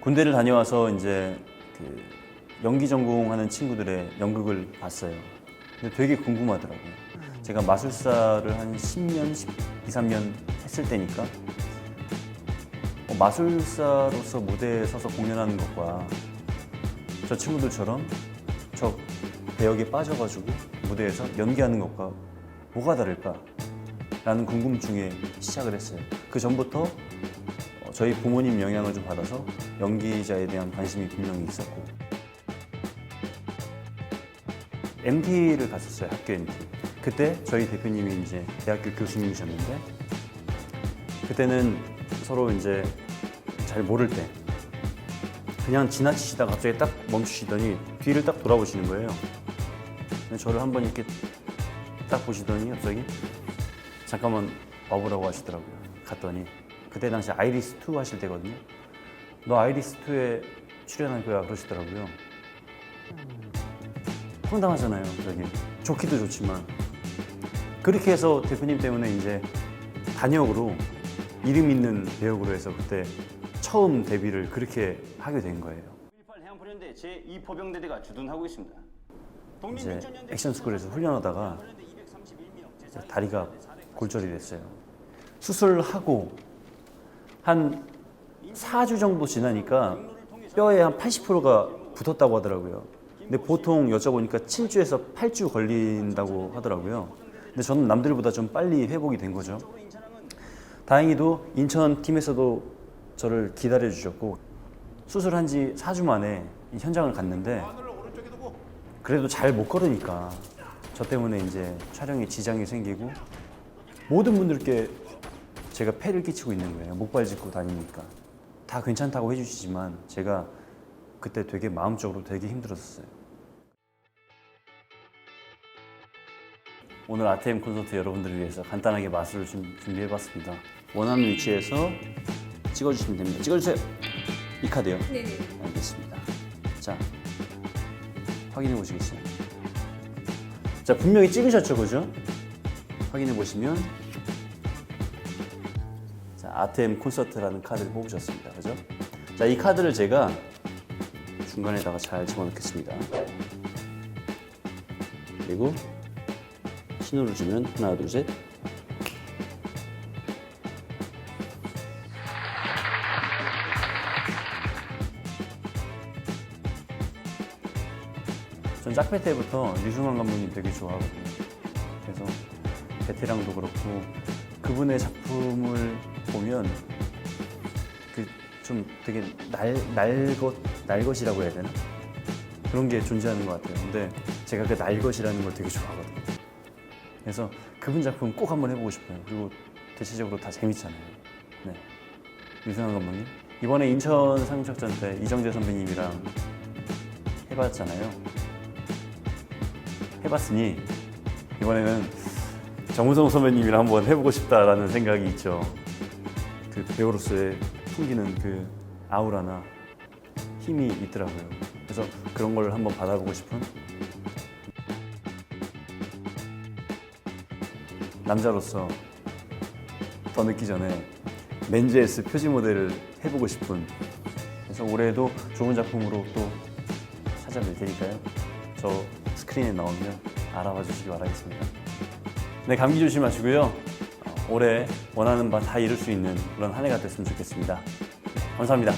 군대를 다녀와서 이제 그 연기 전공하는 친구들의 연극을 봤어요. 근데 되게 궁금하더라고요. 제가 마술사를 한 10년, 12, 3년 했을 때니까 어, 마술사로서 무대에 서서 공연하는 것과 저 친구들처럼 저 배역에 빠져가지고 무대에서 연기하는 것과 뭐가 다를까? 라는 궁금증에 시작을 했어요. 그 전부터 어, 저희 부모님 영향을 좀 받아서 연기자에 대한 관심이 분명히 있었고. MT를 갔었어요 학교 MT 그때 저희 대표님이 이제 대학교 교수님이셨는데 그때는 서로 이제 잘 모를 때 그냥 지나치시다가 갑자기 딱 멈추시더니 뒤를 딱 돌아보시는 거예요. 저를 한번 이렇게 딱 보시더니 갑자기 잠깐만 와보라고 하시더라고요. 갔더니 그때 당시 아이리스 2 하실 때거든요. 너 아이리스 2에 출연할 거야 그러시더라고요. 황당하잖아요 저기. 좋기도 좋지만. 그렇게 해서 대표님 때문에 이제 단역으로 이름 있는 배역으로 해서 그때 처음 데뷔를 그렇게 하게 된 거예요. 118 해양포련대 제 2포병대대가 주둔하고 있습니다. 이제 액션 스쿨에서 훈련하다가 다리가 골절이 됐어요. 수술하고 한 4주 정도 지나니까 뼈에 한 80%가 붙었다고 하더라고요. 근데 보통 여쭤보니까 7주에서 8주 걸린다고 하더라고요. 근데 저는 남들보다 좀 빨리 회복이 된 거죠. 다행히도 인천 팀에서도 저를 기다려 주셨고 수술한 지 4주 만에 이 현장을 갔는데 그래도 잘 못 걸으니까 저 때문에 이제 촬영에 지장이 생기고 모든 분들께 제가 폐를 끼치고 있는 거예요. 목발 짚고 다니니까 다 괜찮다고 해주시지만 제가 그때 되게 마음적으로 되게 힘들었어요. 오늘 아트엠 콘서트 여러분들을 위해서 간단하게 마술을 좀 준비해봤습니다. 원하는 위치에서 찍어주시면 됩니다. 찍어주세요. 이 카드요. 네네. 알겠습니다. 자, 확인해 보시겠어요? 자, 분명히 찍으셨죠, 그죠? 확인해 보시면 자, 아트엠 콘서트라는 카드를 뽑으셨습니다. 그죠? 자, 이 카드를 제가 중간에다가 잘 집어넣겠습니다. 그리고 신호를 주면 하나, 둘, 셋. 전 짝배 때부터 류승환 감독님 되게 좋아하거든요. 그래서 베테랑도 그렇고 그분의 작품을 보면 그 좀 되게 날 날것 날것이라고 해야 되나 그런 게 존재하는 것 같아요. 근데 제가 그 날것이라는 걸 되게 좋아하거든요. 그래서 그분 작품 꼭 한번 해보고 싶어요. 그리고 대체적으로 다 재밌잖아요. 네. 류승환 감독님 이번에 인천 상륙작전 때 이정재 선배님이랑 해봤잖아요. 해봤으니 이번에는 정우성 선배님이랑 한번 해보고 싶다라는 생각이 있죠. 그 배우로서의 풍기는 그 아우라나 힘이 있더라고요. 그래서 그런 걸 한번 받아보고 싶은 남자로서 더 늦기 전에 맨즈에스 표지 모델을 해보고 싶은 그래서 올해도 좋은 작품으로 또 찾아뵐 테니까요. 저 스크린에 나오면 알아봐 주시기 바라겠습니다. 네, 감기 조심하시고요. 어, 올해 원하는 바 다 이룰 수 있는 그런 한 해가 됐으면 좋겠습니다. 감사합니다.